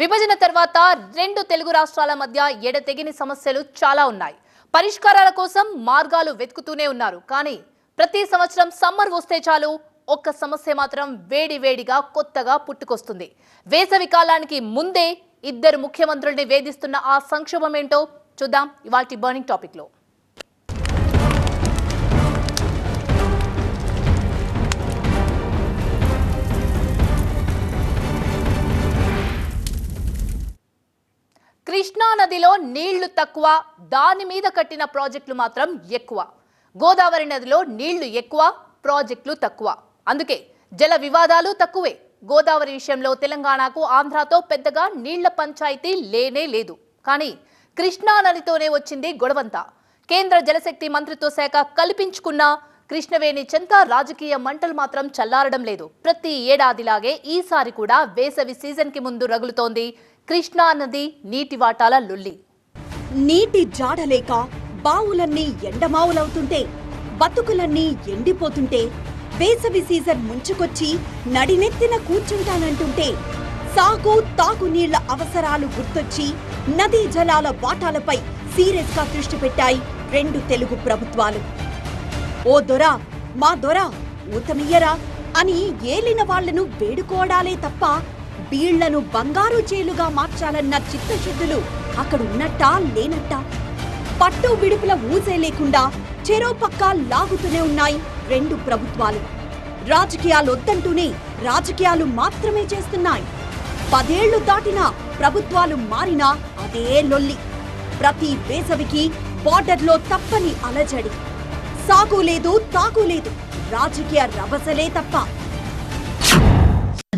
విభజన తర్వాత రెండు తెలుగు రాష్ట్రాల మధ్య ఎడతెగిని సమస్యలు చాలా ఉన్నాయి. పరిష్కారాల కోసం మార్గాలు వెతుకుతూనే ఉన్నారు. కానీ ప్రతి సంవత్సరం సమ్మర్ వస్తే చాలు ఒక్క సమస్య మాత్రం వేడి వేడిగా కొత్తగా పుట్టుకొస్తుంది. వేసవి కాలానికి ముందే ఇద్దరు ముఖ్యమంత్రుల్ని వేధిస్తున్న ఆ సంక్షోభం ఏంటో చూద్దాం ఇవాటి బర్నింగ్ టాపిక్లో కృష్ణా నదిలో నీళ్ళు తక్కువ దాని మీద కట్టిన ప్రాజెక్టులు మాత్రం ఎక్కువ. గోదావరి నదిలో నీళ్ళు ఎక్కువ ప్రాజెక్టులు తక్కువ. అందుకే జల వివాదాలు తక్కువే. గోదావరి విషయంలో తెలంగాణకు ఆంధ్రాతో పెద్దగా నీళ్ళ పంచాయతీ లేనే లేదు. కానీ కృష్ణా నదితోనే వచ్చింది గొడవంతా. కేంద్ర జలశక్తి మంత్రిత్వ శాఖ కల్పించుకున్న కృష్ణవేణి చెంత రాజకీయ మంటలు మాత్రం చల్లారడం లేదు. ప్రతి ఏడాదిలాగే ఈసారి కూడా వేసవి సీజన్కి ముందు రగులుతోంది కృష్ణా నది నీటి వాటాల లొల్లి. నీటి జాడలేక బావులన్నీ ఎండమావులవుతుంటే బతుకులన్నీ ఎండిపోతుంటే వేసవి సీజన్ ముంచుకొచ్చి నడినెత్తిన కూర్చుంటానంటుంటే సాగు తాగునీళ్ళ అవసరాలు గుర్తొచ్చి నదీ జలాల వాటాలపై సీరియస్గా దృష్టి పెట్టాయి రెండు తెలుగు ప్రభుత్వాలు. ఓ దొర మా దొర ఊతమియ్యరా అని ఏలిన వాళ్ళను వేడుకోవడాలే తప్ప బీళ్ళను బంగారు చేలుగా మార్చాలన్న చిత్తశుద్ధులు అక్కడున్నట్టా లేనట్టా? పట్టు విడుపుల ఊసే లేకుండా చెరో పక్క లాగుతూనే ఉన్నాయి రెండు ప్రభుత్వాలు. రాజకీయాలు వద్దంటూనే రాజకీయాలు మాత్రమే చేస్తున్నాయి. పదేళ్ళు దాటినా ప్రభుత్వాలు మారినా అదే లొల్లి. ప్రతి వేసవికి బార్డర్లో తప్పని అలజడి. సాగు లేదు తాగు లేదు. రాజకీయ రభసలే తప్ప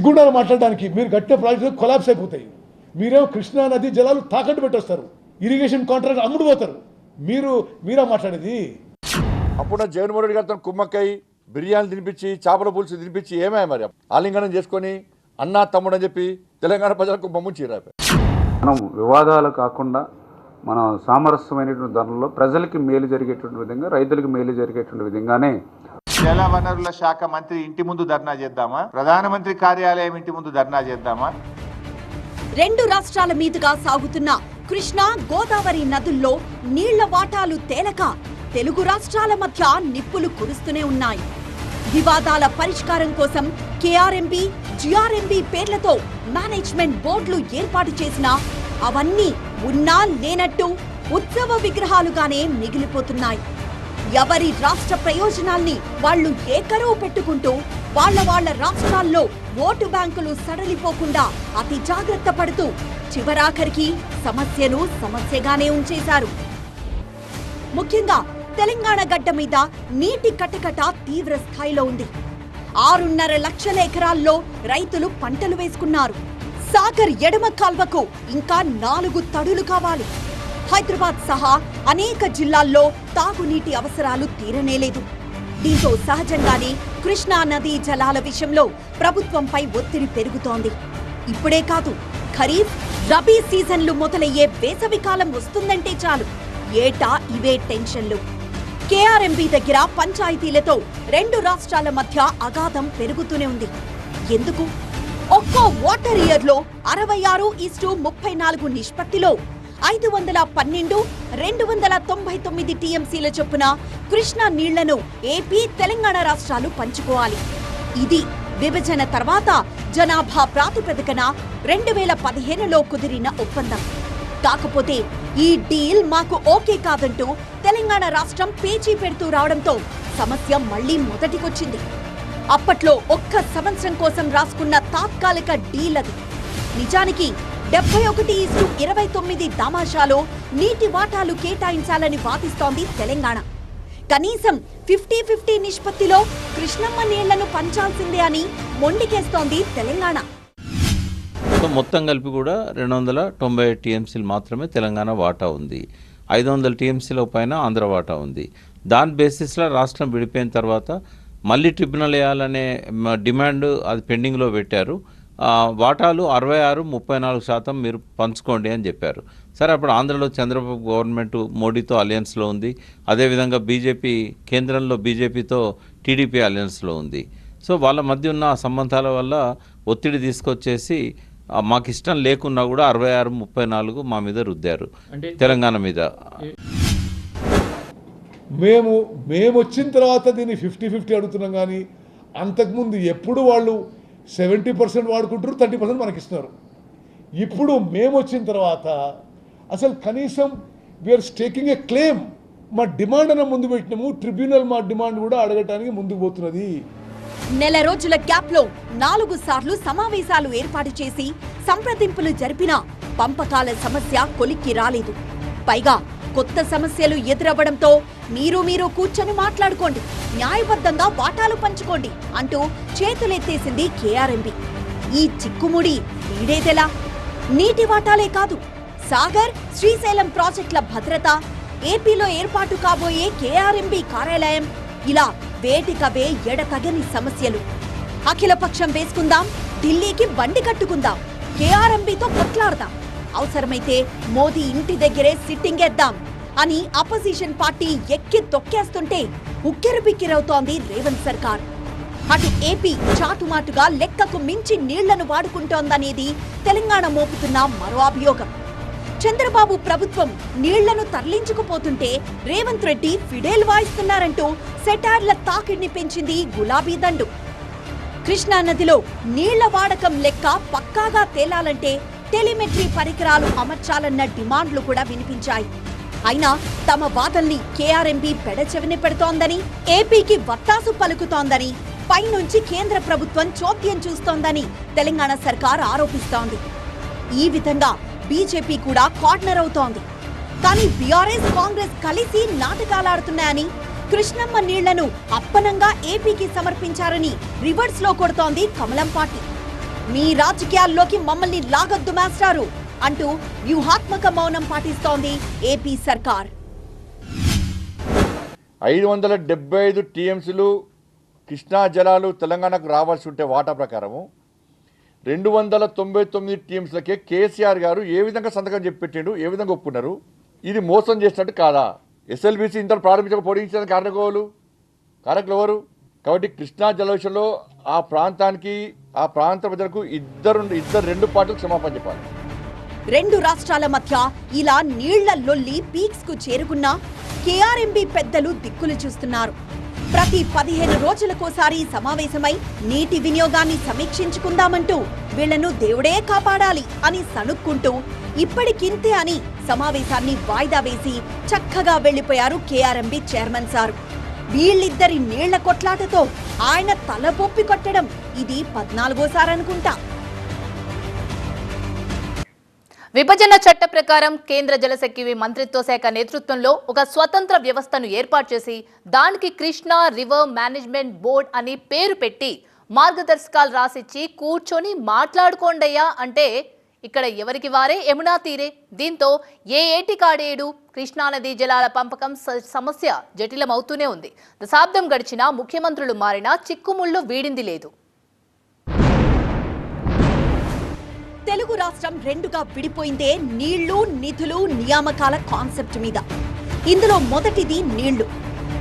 సిగ్గుండాలి మాట్లాడడానికి మీరు కట్టిన ప్రాజెక్టులు కొలాప్స్ అయిపోతాయి. మీరేమో కృష్ణా నది జలాలు తాకట్టు పెట్టొస్తారు. ఇరిగేషన్ కాంట్రాక్ట్ అమ్ముడు పోతారు. మీరు మీరా మాట్లాడేది? అప్పుడు జగన్మోహన్ రెడ్డి గారితో కుమ్మక్కై బిర్యానీ తినిపించి చేపల పులుసు తినిపించి ఏమే మరి? ఆలింగనం చేసుకొని అన్నా తమ్ముడు అని చెప్పి తెలంగాణ ప్రజలకు బొమ్ము రాపారు మనం వివాదాలు కాకుండా మనం సామరస్యమైనటువంటి ధరలో ప్రజలకి మేలు జరిగేటువంటి విధంగా రైతులకు మేలు జరిగేటువంటి విధంగానే జల వనరుల శాఖ మంత్రి ఇంటి ముందు ధర్నా చేద్దామా? ప్రధానమంత్రి కార్యాలయం ఇంటి ముందు ధర్నా చేద్దామా? రెండు రాష్ట్రాల మీదుగా సాగుతున్న కృష్ణా గోదావరి నదుల్లో నీళ్ళ వాటాలు తేలక తెలుగు రాష్ట్రాల మధ్య నిప్పులు కురుస్తూనే ఉన్నాయి. వివాదాల పరిష్కారం కోసం కేఆర్ఎంబి జిఆర్ఎంబి పేర్లతో మేనేజ్మెంట్ బోర్డులు ఏర్పాటు చేసినా అవన్నీ ఉన్నా లేనట్టు ఉత్సవ విగ్రహాలుగానే మిగిలిపోతున్నాయి. ఎవరి రాష్ట్ర ప్రయోజనాల్ని వాళ్ళు ఏకరువు పెట్టుకుంటూ వాళ్ళ వాళ్ళ రాష్ట్రాల్లో ఓటు బ్యాంకులు సడలిపోకుండా అతి జాగ్రత్త పడుతూ చివరాఖరికి సమస్యను సమస్యగానే ఉంచేశారు. ముఖ్యంగా తెలంగాణ గడ్డ మీద నీటి కటకట తీవ్ర స్థాయిలో ఉంది. ఆరున్నర లక్షల ఎకరాల్లో రైతులు పంటలు వేసుకున్నారు. సాగర్ ఎడమ కాల్వకు ఇంకా నాలుగు తడులు కావాలి. హైదరాబాద్ సహా అనేక జిల్లాల్లో తాగునీటి అవసరాలు తీరనేలేదు దీంతో సహజంగానే కృష్ణా నదీ జలాల విషయంలో ప్రభుత్వంపై ఒత్తిడి పెరుగుతోంది. ఇప్పుడే కాదు ఖరీఫ్ రబీ సీజన్లు మొదలయ్యే వేసవి కాలం వస్తుందంటే చాలు. ఏటా ఇవే టెన్షన్లు. కేఆర్ఎంబి దగ్గర పంచాయతీలతో రెండు రాష్ట్రాల మధ్య అగాధం పెరుగుతూనే ఉంది. ఎందుకు? ఒక్కో వాటర్ ఇయర్లో అరవై ఆరు ఇస్టు ముప్పై నాలుగు నిష్పత్తిలో ఐదు వందల పన్నెండు రెండు వందల తొంభై తొమ్మిది టీఎంసీల చొప్పున కృష్ణా నీళ్ళను ఏపీ తెలంగాణ రాష్ట్రాలు పంచుకోవాలి. ఇది విభజన తర్వాత జనాభా ప్రాతిపదికన రెండు వేల పదిహేనులో కుదిరిన ఒప్పందం. కాకపోతే ఈ డీల్ మాకు ఓకే కాదంటూ తెలంగాణ రాష్ట్రం పేచీ పెడుతూ రావడంతో సమస్య మళ్ళీ మొదటికొచ్చింది. అప్పట్లో ఒక్క సంవత్సరం కోసం రాసుకున్న తాత్కాలిక డీల్ అది. నిజానికి డెబ్బై ఒకటి ఇస్టు ఇరవై తొమ్మిది తమాషాలో నీటి వాటాలు కేటాయించాలని వాదిస్తోంది తెలంగాణ. కనీసం ఫిఫ్టీ ఫిఫ్టీ నిష్పత్తిలో కృష్ణమ్మ నీళ్ళను పంచాల్సిందే అని మొండికేస్తోంది తెలంగాణ. సో మొత్తం కలిపి కూడా రెండు వందల తొంభై టీఎంసీలు మాత్రమే తెలంగాణ వాటా ఉంది. ఐదు వందల టీఎంసీల పైన ఆంధ్ర వాటా ఉంది. దాని బేసిస్లో రాష్ట్రం విడిపోయిన తర్వాత మళ్ళీ ట్రిబ్యునల్ వేయాలనే డిమాండ్ అది పెండింగ్లో పెట్టారు. వాటాలు అరవై ఆరు ముప్పై నాలుగు శాతం మీరు పంచుకోండి అని చెప్పారు. సరే అప్పుడు ఆంధ్రలో చంద్రబాబు గవర్నమెంట్ మోడీతో అలయన్స్లో ఉంది. అదేవిధంగా బీజేపీ కేంద్రంలో బీజేపీతో టీడీపీ అలయన్స్లో ఉంది. సో వాళ్ళ మధ్య ఉన్న ఆ సంబంధాల వల్ల ఒత్తిడి తీసుకొచ్చేసి మాకు ఇష్టం లేకున్నా కూడా అరవై ఆరు ముప్పై నాలుగు మా మీద రుద్దారు తెలంగాణ మీద. మేము మేము వచ్చిన తర్వాత దీన్ని ఫిఫ్టీ ఫిఫ్టీ అడుగుతున్నాం కానీ అంతకుముందు ఎప్పుడు వాళ్ళు సెవెంటీ పర్సెంట్ వాడుకుంటారు థర్టీ పర్సెంట్ మనకి ఇస్తున్నారు ఇప్పుడు మేము వచ్చిన తర్వాత అసలు కనీసం we are staking a claim మా డిమాండ్ అన్న ముందు పెట్టినాము ట్రిబ్యునల్ మా డిమాండ్ కూడా అడగటానికి ముందుకు పోతున్నది. నెల రోజుల గ్యాప్లో నాలుగు సార్లు సమావేశాలు ఏర్పాటు చేసి సంప్రదింపులు జరిపినా పంపకాల సమస్య కొలిక్కి రాలేదు. పైగా కొత్త సమస్యలు ఎదురవ్వడంతో మీరు మీరు కూర్చొని మాట్లాడుకోండి. న్యాయబద్ధంగా వాటాలు పంచుకోండి అంటూ చేతులెత్తేసింది కేఆర్ఎంబి ఈ చిక్కుముడి వీడేదెలా? నీటి వాటాలే కాదు. సాగర్ శ్రీశైలం ప్రాజెక్టుల భద్రత ఏపీలో ఏర్పాటు కాబోయే కేఆర్ఎంబి కార్యాలయం ఇలా వేటికవే ఎడతగని సమస్యలు. అఖిలపక్షం వేసుకుందాం ఢిల్లీకి బండి కట్టుకుందాం కేఆర్ఎంబితో కొట్లాడదాం. అవసరమైతే మోదీ ఇంటి దగ్గరే సిట్టింగ్ వేద్దాం అని అపోజిషన్ పార్టీ ఎక్కి తొక్కేస్తుంటే ఉక్కిరబిక్కిరవుతోంది రేవంత్ సర్కార్. అటు ఏపీ చాటుమాటుగా లెక్కకు మించి నీళ్ళను వాడుకుంటోందనేది తెలంగాణ మోపుతున్న మరో అభియోగం. చంద్రబాబు ప్రభుత్వం నీళ్ళను తరలించుకుపోతుంటే రేవంత్ రెడ్డి ఫిడేల్ వాయిస్తున్నారంటూ సెటార్ల తాకిడిని పెంచింది గులాబీ దండు. కృష్ణా నదిలో నీళ్ళ వాడకం లెక్క పక్కాగా తేలాలంటే టెలిమెట్రీ పరికరాలు అమర్చాలన్న డిమాండ్లు కూడా వినిపించాయి. అయినా తమ వాదల్ని కేఆర్ఎంబీ పెడచెవిని పెడుతోందని ఏపీకి వత్తాసు పలుకుతోందని పైనుంచి కేంద్ర ప్రభుత్వం చోద్యం చూస్తోందని తెలంగాణ సర్కార్ ఆరోపిస్తోంది. ఈ విధంగా బీజేపీ కూడా కార్నర్ అవుతోంది. కానీ బీఆర్ఎస్ కాంగ్రెస్ కలిసి నాటకాలాడుతున్నాయని కృష్ణమ్మ నీళ్ళను అప్పనంగా ఏపీకి సమర్పించారని రివర్స్లో కొడుతోంది కమలం పార్టీ. మీ రాజకీయాల్లోకి మమ్మల్ని లాగొద్దు మాస్టారు అంటూ వ్యూహాత్మక మౌనం పాటిస్తోంది ఏపీ సర్కార్. ఐదు వందల డెబ్బై ఐదు టీఎంసీలు కృష్ణా జలాలు తెలంగాణకు రావాల్సి ఉంటే వాటా ప్రకారము రెండు వందల తొంభై తొమ్మిది టీఎంసీలకే కేసీఆర్ గారు ఏ విధంగా సంతకం చెప్పి పెట్టిండు ఏ విధంగా ఒప్పున్నారు ఇది మోసం చేసినట్టు కాదా? ఎస్ఎల్బీసీ ఇంత ప్రారంభించక పొడిగించడానికి కారణకోవాలు కారకులు ఎవరు? కాబట్టి కృష్ణా జల విషయంలో ఆ ప్రాంతానికి ఆ ప్రాంత ప్రజలకు ఇద్దరు ఇద్దరు రెండు పార్టీలకు క్షమాపణ చెప్పాలి. రెండు రాష్ట్రాల మధ్య ఇలా నీళ్ళ లొల్లి పీక్స్కు చేరుకున్న కేఆర్ఎంబీ పెద్దలు దిక్కులు చూస్తున్నారు. ప్రతి పదిహేను రోజులకోసారి సమావేశమై నీటి వినియోగాన్ని సమీక్షించుకుందామంటూ వీళ్ళను దేవుడే కాపాడాలి అని సణుక్కుంటూ ఇప్పటికింతే అని సమావేశాన్ని వాయిదా వేసి చక్కగా వెళ్ళిపోయారు కేఆర్ఎంబీ చైర్మన్ సారు. వీళ్ళిద్దరి నీళ్ళ కొట్లాటతో ఆయన తల పొప్పి కొట్టడం ఇది పద్నాలుగోసారనుకుంటా విభజన చట్ట ప్రకారం కేంద్ర జలశక్తి మంత్రిత్వ శాఖ నేతృత్వంలో ఒక స్వతంత్ర వ్యవస్థను ఏర్పాటు చేసి దానికి కృష్ణా రివర్ మేనేజ్మెంట్ బోర్డ్ అని పేరు పెట్టి మార్గదర్శకాలు రాసిచ్చి కూర్చొని మాట్లాడుకోండయ్యా అంటే ఇక్కడ ఎవరికి వారే యమునా తీరే. దీంతో ఏ ఏటి కాడేడు కృష్ణానదీ జలాల పంపకం సమస్య జటిలమవుతూనే ఉంది. దశాబ్దం గడిచినా ముఖ్యమంత్రులు మారినా చిక్కుముళ్ళు వీడింది లేదు. తెలుగు రాష్ట్రం రెండుగా విడిపోయిందే నీళ్ళు నిధులు నియామకాల కాన్సెప్ట్ మీద. ఇందులో మొదటిది నీళ్ళు.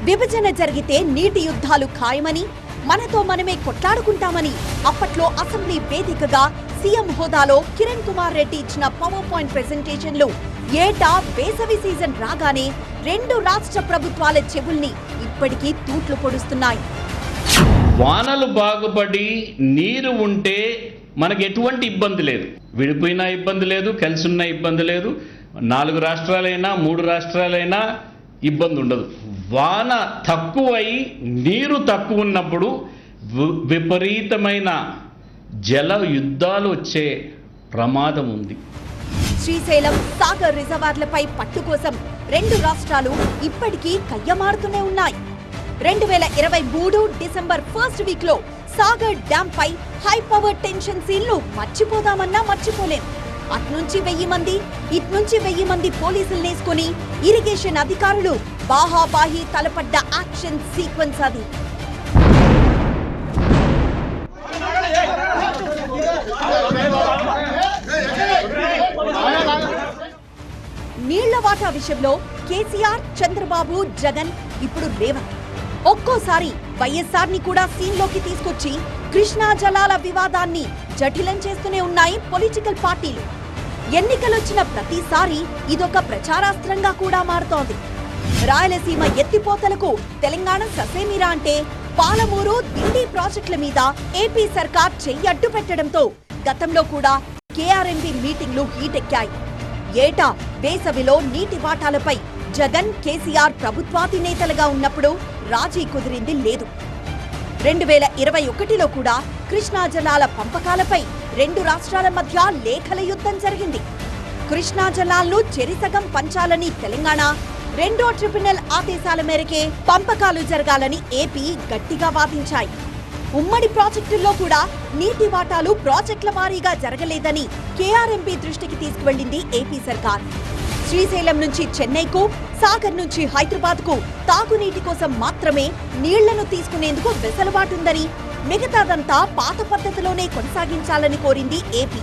విభజన జరిగితే నీటి యుద్ధాలు ఖాయమని మనతో మనమే కొట్లాడుకుంటామని అప్పట్లో అసెంబ్లీ వేదికగా సీఎం హోదాలో కిరణ్ కుమార్ రెడ్డి ఇచ్చిన పవర్ పాయింట్ ప్రెజెంటేషన్లు ఏటా వేసవి సీజన్ రాగానే రెండు రాష్ట్ర ప్రభుత్వాల చెవుల్ని ఇప్పటికీ తూట్లు పొడుస్తున్నాయి. వానలు బాగుపడి నీరు ఉంటే మనకు ఎటువంటి ఇబ్బంది లేదు. విడిపోయినా ఇబ్బంది లేదు కలిసి ఉన్న ఇబ్బంది లేదు. నాలుగు రాష్ట్రాలైనా మూడు రాష్ట్రాలైనా ఇబ్బంది ఉండదు. వాన తక్కువై నీరు తక్కువ ఉన్నప్పుడు వి- విపరీతమైన జల యుద్ధాలు వచ్చే ప్రమాదం ఉంది. శ్రీశైలం సాగర్ రిజర్వార్లపై పట్టు కోసం రెండు రాష్ట్రాలు ఇప్పటికీ కయ్యమారుతూనే ఉన్నాయి. రెండు వేల ఇరవై మూడు డిసెంబర్ ఫస్ట్ వీక్లో సాగర్ డ్యామ్ పై హై పవర్ టెన్షన్ సీన్లు మర్చిపోదామన్నా మర్చిపోలేం. అట్నుంచి వెయ్యి మంది ఇట్నుంచి వెయ్యి మంది పోలీసులు నేసుకొని ఇరిగేషన్ అధికారులు బాహాబాహి తలపడ్డ యాక్షన్ సీక్వెన్స్ అది. నీళ్ళ వాటా విషయంలో కేసీఆర్ చంద్రబాబు జగన్ ఇప్పుడు రేవంత్ ఒక్కోసారి వైఎస్ఆర్ని కూడా సీన్లోకి తీసుకొచ్చి కృష్ణా జలాల వివాదాన్ని జటిలం చేస్తూనే ఉన్నాయి పొలిటికల్ పార్టీలు. ఎన్నికలొచ్చిన ప్రతిసారి ఇదొక ప్రచారాస్త్రంగా కూడా మారుతోంది. రాయలసీమ ఎత్తిపోతలకు తెలంగాణ ససేమిరా అంటే పాలమూరు దిండి ప్రాజెక్టుల మీద ఏపీ సర్కార్ చెయ్యడ్డు పెట్టడంతో గతంలో కూడా కేఆర్ఎంబి మీటింగ్లు హీటెక్కాయి. ఏటా వేసవిలో నీటి వాటాలపై జగన్ కేసీఆర్ ప్రభుత్వాధినేతలుగా ఉన్నప్పుడు రాజీ కుదిరింది లేదు. రెండు వేల ఇరవై ఒకటిలో కూడా కృష్ణా జలాల పంపకాలపై రెండు రాష్ట్రాల మధ్య లేఖల యుద్ధం జరిగింది. కృష్ణా జలాలను చెరిసగం పంచాలని తెలంగాణ రెండో ట్రిబ్యునల్ ఆదేశాల మేరకే పంపకాలు జరగాలని ఏపీ గట్టిగా వాదించాయి. ఉమ్మడి ప్రాజెక్టుల్లో కూడా నీటి వాటాలు ప్రాజెక్టుల వారీగా జరగలేదని కేఆర్ఎంపీ దృష్టికి తీసుకువెళ్ళింది ఏపీ సర్కార్. శ్రీశైలం నుంచి చెన్నైకు సాగర్ నుంచి హైదరాబాద్కు తాగునీటి కోసం మాత్రమే నీళ్ళను తీసుకునేందుకు వెసలుబాటుందని మిగతాదంతా పాత పద్ధతిలోనే కొనసాగించాలని కోరింది ఏపీ.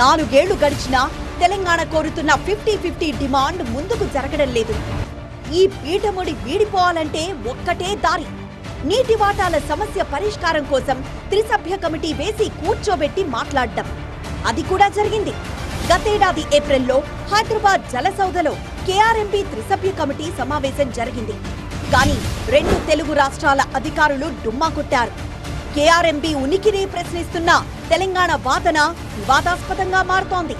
నాలుగేళ్ళు గడిచినా తెలంగాణ కోరుతున్న ఫిఫ్టీ ఫిఫ్టీ డిమాండ్ ముందుకు జరగడం లేదు. ఈ పీఠముడి వీడిపోవాలంటే ఒక్కటే దారి. నీటి వాటాల సమస్య పరిష్కారం కోసం త్రిసభ్య కమిటీ వేసి కూర్చోబెట్టి మాట్లాడడం. అది కూడా జరిగింది. గతేడాది ఏప్రిల్లో హైదరాబాద్ జలసౌధలో కేఆర్ఎంపీ త్రిసభ్య కమిటీ సమావేశం జరిగింది. కానీ రెండు తెలుగు రాష్ట్రాల అధికారులు డుమ్మా కొట్టారు. కేఆర్ఎంపీ ఉనికిని ప్రశ్నిస్తున్న తెలంగాణ వాదన వివాదాస్పదంగా మారుతోంది.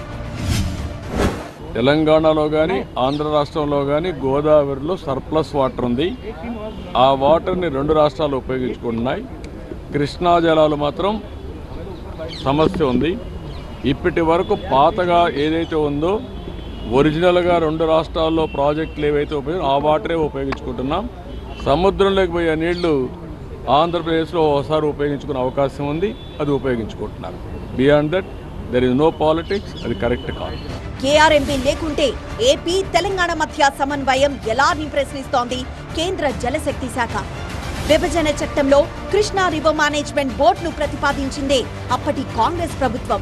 తెలంగాణలో కానీ ఆంధ్ర రాష్ట్రంలో కానీ గోదావరిలో సర్ప్లస్ వాటర్ ఉంది. ఆ వాటర్ని రెండు రాష్ట్రాలు ఉపయోగించుకుంటున్నాయి. కృష్ణా జలాలు మాత్రం సమస్య ఉంది. ఇప్పటి వరకు పాతగా ఏదైతే ఉందో ఒరిజినల్గా రెండు రాష్ట్రాల్లో ప్రాజెక్టులు ఏవైతే ఉపయోగ ఆ వాటరే ఉపయోగించుకుంటున్నాం. సముద్రంలోకి పోయే నీళ్ళు ఆంధ్రప్రదేశ్లో ఒకసారి ఉపయోగించుకునే అవకాశం ఉంది అది ఉపయోగించుకుంటున్నారు beyond that there is no politics అది కరెక్ట్ కాదు. కేఆర్ఎంపీ లేకుంటే ఏపీ తెలంగాణ మధ్య సమన్వయం ఎలా ప్రశ్నిస్తోంది కేంద్ర జలశక్తి శాఖ. విభజన చట్టంలో కృష్ణా రివర్ మేనేజ్మెంట్ బోర్డును ప్రతిపాదించిందే అప్పటి కాంగ్రెస్ ప్రభుత్వం.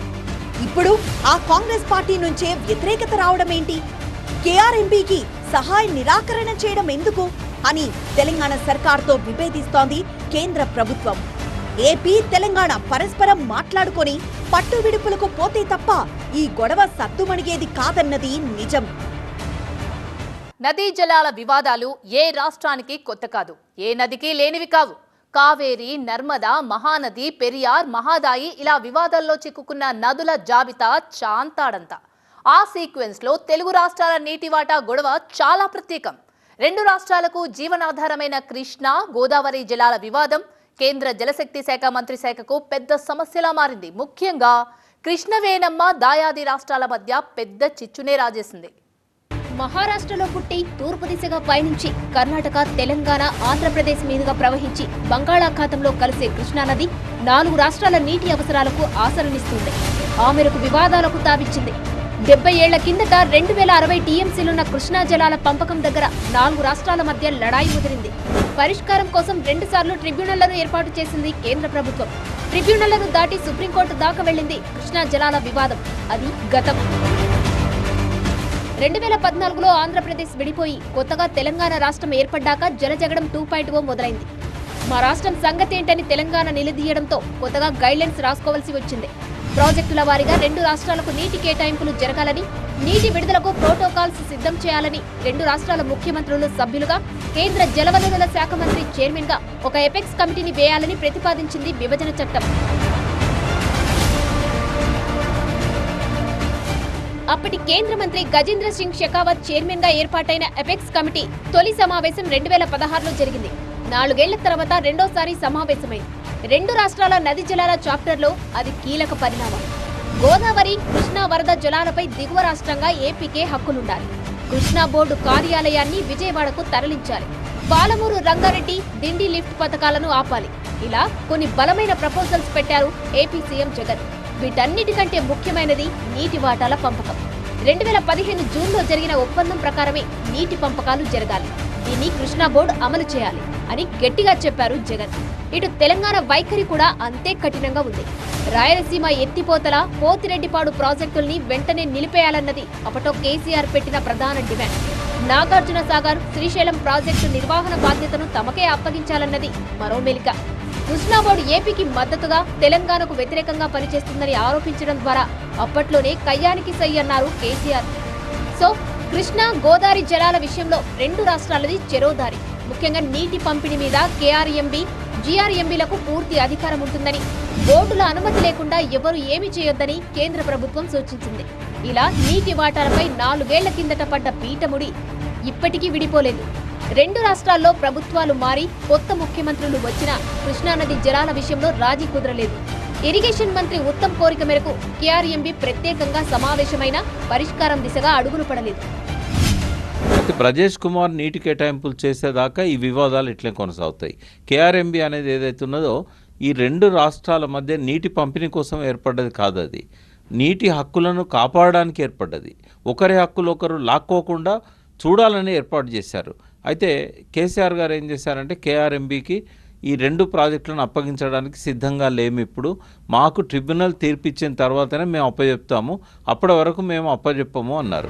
ఇప్పుడు ఆ కాంగ్రెస్ పార్టీ నుంచే వ్యతిరేకత రావడం ఏంటి కేఆర్ఎంపీకి సహాయ నిరాకరణ చేయడం ఎందుకు? అని తెలంగాణ సర్కార్తో విభేదిస్తోంది కేంద్ర ప్రభుత్వం. ఏపీ తెలంగాణ పరస్పరం మాట్లాడుకొని పట్టు విడుపులకు పోతే తప్ప ఈ గొడవ సత్తుమణిగేది కాదన్నది నిజం. నదీ జలాల వివాదాలు ఏ రాష్ట్రానికి కొత్త కాదు. ఏ నదికి లేనివి కావు. కావేరి నర్మదా మహానది పెరియార్ మహాదాయి ఇలా వివాదాల్లో చిక్కుకున్న నదుల జాబితా చాంతాడంత. ఆ సీక్వెన్స్లో తెలుగు రాష్ట్రాల నీటి వాటా గొడవ చాలా ప్రత్యేకం. రెండు రాష్ట్రాలకు జీవనాధారమైన కృష్ణా గోదావరి జలాల వివాదం కేంద్ర జలశక్తి శాఖ మంత్రి శాఖకు పెద్ద సమస్యలా మారింది. ముఖ్యంగా కృష్ణవేణమ్మ దాయాది రాష్ట్రాల మధ్య పెద్ద చిచ్చునే రాజేసింది. మహారాష్ట్రలో పుట్టి తూర్పు దిశగా పయనించి కర్ణాటక తెలంగాణ ఆంధ్రప్రదేశ్ మీదుగా ప్రవహించి బంగాళాఖాతంలో కలిసే కృష్ణానది నాలుగు రాష్ట్రాల నీటి అవసరాలకు ఆసరనిస్తుంది. ఆ మేరకు వివాదాలకు తావిచ్చింది. డెబ్బై ఏళ్ళ కిందట రెండు వేల అరవై టీఎంసీలున్న కృష్ణా జలాల పంపకం దగ్గర నాలుగు రాష్ట్రాల మధ్య లడాయి ముదిరింది. పరిష్కారం కోసం రెండుసార్లు ట్రిబ్యునళ్ళను ఏర్పాటు చేసింది కేంద్ర ప్రభుత్వం. ట్రిబ్యునళ్ళను దాటి సుప్రీంకోర్టు దాకా వెళ్ళింది కృష్ణా జలాల వివాదం. అది గతం. రెండు వేల పద్నాలుగులో ఆంధ్రప్రదేశ్ విడిపోయి కొత్తగా తెలంగాణ రాష్ట్రం ఏర్పడ్డాక జలజగడం టూ పాయింట్ ఓ మొదలైంది. మా రాష్ట్రం సంగతి ఏంటని తెలంగాణ నిలదీయడంతో కొత్తగా గైడ్లైన్స్ రాసుకోవాల్సి వచ్చింది. ప్రాజెక్టుల వారీగా రెండు రాష్ట్రాలకు నీటి కేటాయింపులు జరగాలని నీటి విడుదలకు ప్రోటోకాల్స్ సిద్ధం చేయాలని రెండు రాష్ట్రాల ముఖ్యమంత్రులు సభ్యులుగా కేంద్ర జలవనరుల శాఖ మంత్రి చైర్మన్గా ఒక ఎపెక్స్ కమిటీని వేయాలని ప్రతిపాదించింది విభజన చట్టం. అప్పటి కేంద్ర మంత్రి గజేంద్ర సింగ్ షెకావత్ చైర్మన్గా ఏర్పాటైన ఎపెక్స్ కమిటీ తొలి సమావేశం రెండు వేల పదహారులో జరిగింది. నాలుగేళ్ళ తర్వాత రెండోసారి సమావేశమైంది. రెండు రాష్ట్రాల నది జలాల చాప్టర్లో అది కీలక పరిణామం. గోదావరి కృష్ణా వరద జలాలపై దిగువ రాష్ట్రంగా ఏపీకే హక్కులుండాలి. కృష్ణా బోర్డు కార్యాలయాన్ని విజయవాడకు తరలించాలి. పాలమూరు రంగారెడ్డి దిండి లిఫ్ట్ పథకాలను ఆపాలి. ఇలా కొన్ని బలమైన ప్రపోజల్స్ పెట్టారు ఏపీ సీఎం జగన్. వీటన్నిటికంటే ముఖ్యమైనది నీటి వాటాల పంపకం. రెండు వేల పదిహేను జూన్లో జరిగిన ఒప్పందం ప్రకారమే నీటి పంపకాలు జరగాలి. దీన్ని కృష్ణా బోర్డు అమలు చేయాలి అని గట్టిగా చెప్పారు జగన్. ఇటు తెలంగాణ వైఖరి కూడా అంతే కఠినంగా ఉంది. రాయలసీమ ఎత్తిపోతల పోతిరెడ్డిపాడు ప్రాజెక్టుల్ని వెంటనే నిలిపేయాలన్నది అప్పటో కేసీఆర్ పెట్టిన ప్రధాన డిమాండ్. నాగార్జున సాగర్ శ్రీశైలం ప్రాజెక్టు నిర్వహణ బాధ్యతను తమకే అప్పగించాలన్నది మరో మెలిక. కృష్ణా ఏపీకి మద్దతుగా తెలంగాణకు వ్యతిరేకంగా పనిచేస్తుందని ఆరోపించడం ద్వారా అప్పట్లోనే కయ్యానికి సై అన్నారు కేసీఆర్. సో కృష్ణా గోదావరి జలాల విషయంలో రెండు రాష్ట్రాలది చెరోదారి. ముఖ్యంగా నీటి పంపిణీ మీద కేఆర్ఎంబి జీఆర్ఎంబీలకు పూర్తి అధికారం ఉంటుందని బోర్డుల అనుమతి లేకుండా ఎవరు ఏమి చేయొద్దని కేంద్ర ప్రభుత్వం సూచించింది. ఇలా నీటి వాటాలపై నాలుగేళ్ళ కిందట పడ్డ పీఠముడి ఇప్పటికీ విడిపోలేదు. రెండు రాష్ట్రాల్లో ప్రభుత్వాలు మారి కొత్త ముఖ్యమంత్రులు వచ్చినా కృష్ణానది జలాల విషయంలో రాజీ కుదరలేదు. ఇరిగేషన్ మంత్రి ఉత్తమ్ కోరిక మేరకు కేఆర్ఎంబి ప్రత్యేకంగా సమావేశమైన పరిష్కారం దిశగా అడుగులు పడలేదు. బ్రజేష్ కుమార్ నీటి కేటాయింపులు చేసేదాకా ఈ వివాదాలు ఇట్లే కొనసాగుతాయి. కేఆర్ఎంబి అనేది ఏదైతే ఉన్నదో ఈ రెండు రాష్ట్రాల మధ్య నీటి పంపిణీ కోసం ఏర్పడ్డది కాదు అది. నీటి హక్కులను కాపాడడానికి ఏర్పడ్డది. ఒకరి హక్కులు ఒకరు లాక్కోకుండా చూడాలని ఏర్పాటు చేశారు. అయితే కేసీఆర్ గారు ఏం చేశారంటే కేఆర్ఎంబికి ఈ రెండు ప్రాజెక్టులను అప్పగించడానికి సిద్ధంగా లేము ఇప్పుడు. మాకు ట్రిబ్యునల్ తీర్పిచ్చిన తర్వాతనే మేము అప్పచెప్తాము అప్పటి వరకు మేము అప్పచెప్పము అన్నారు.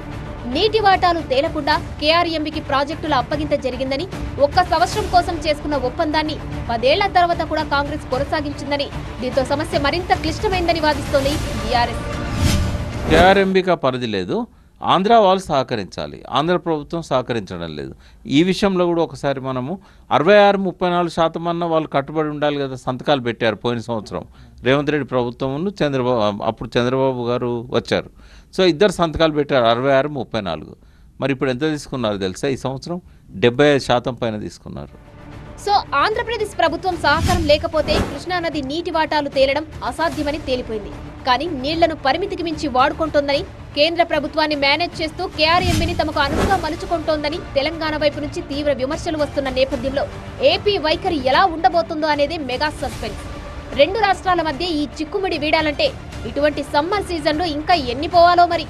నీటి వాటాలు తేలకుండా కేఆర్ఎంబికి ప్రాజెక్టుల అప్పగింత జరిగిందని ఒక్క సంవత్సరం కోసం చేసుకున్న ఒప్పందాన్ని పదేళ్ళ తర్వాత కూడా కాంగ్రెస్ కొనసాగించిందని. దీంతో సమస్య మరింత క్లిష్టమైందని వాదిస్తోంది బీఆర్ఎస్. కేఆర్ఎంబికి పరిధి లేదు. ఆంధ్ర వాళ్ళు సహకరించాలి. ఆంధ్ర ప్రభుత్వం సహకరించడం లేదు. ఈ విషయంలో కూడా ఒకసారి మనము అరవై ఆరు ముప్పై నాలుగు శాతం అన్న వాళ్ళు కట్టుబడి ఉండాలి కదా సంతకాలు పెట్టారు పోయిన సంవత్సరం. రేవంత్ రెడ్డి ప్రభుత్వం చంద్రబాబు అప్పుడు చంద్రబాబు గారు వచ్చారు. సో ఇద్దరు సంతకాలు పెట్టారు అరవై ఆరు ముప్పై నాలుగు. మరి ఇప్పుడు ఎంత తీసుకున్నారు తెలుసా ఈ సంవత్సరం? డెబ్బై ఐదు శాతం పైన తీసుకున్నారు. సో ఆంధ్రప్రదేశ్ ప్రభుత్వం సహకారం లేకపోతే కృష్ణానది నీటి వాటాలు తేలడం అసాధ్యమని తేలిపోయింది. కానీ నీళ్ళను పరిమితికి మించి వాడుకుంటోందని కేంద్ర ప్రభుత్వాన్ని మేనేజ్ చేస్తూ కేఆర్ఎంబీని తమకు అనువుగా మలుచుకుంటోందని తెలంగాణ వైపు నుంచి తీవ్ర విమర్శలు వస్తున్న నేపథ్యంలో ఏపీ వైఖరి ఎలా ఉండబోతుందో అనేది మెగా సస్పెన్స్. రెండు రాష్ట్రాల మధ్య ఈ చిక్కుముడి వీడాలంటే ఇటువంటి సమ్మర్ సీజన్లో ఇంకా ఎన్ని పోవాలో మరి?